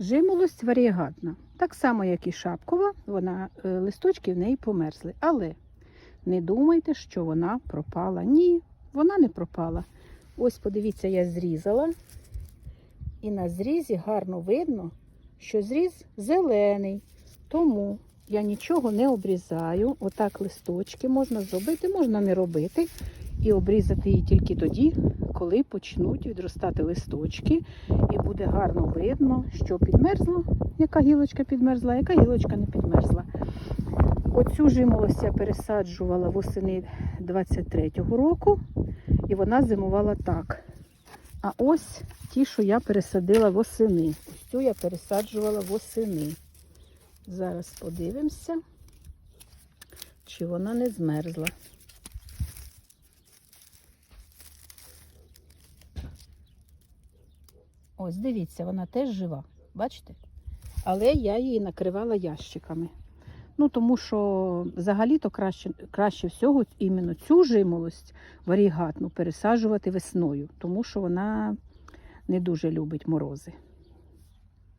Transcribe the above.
Жимолость варієгатна. Так само, як і шапкова, вона, е, листочки в неї померзли. Але не думайте, що вона пропала. Ні, вона не пропала. Ось, подивіться, я зрізала. І на зрізі гарно видно, що зріз зелений. Тому я нічого не обрізаю. Отак листочки можна зробити, можна не робити. І обрізати її тільки тоді, коли почнуть відростати листочки, і буде гарно видно, що підмерзло, яка гілочка підмерзла, яка гілочка не підмерзла. Оцю жимолость я пересаджувала восени 23-го року, і вона зимувала так. А ось ті, що я пересадила восени. Ось цю я пересаджувала восени. Зараз подивимося, чи вона не змерзла. Ось, дивіться, вона теж жива. Бачите? Але я її накривала ящиками. Ну, тому що взагалі-то краще, краще всього іменно цю жимолость варігатну пересаджувати весною, тому що вона не дуже любить морози.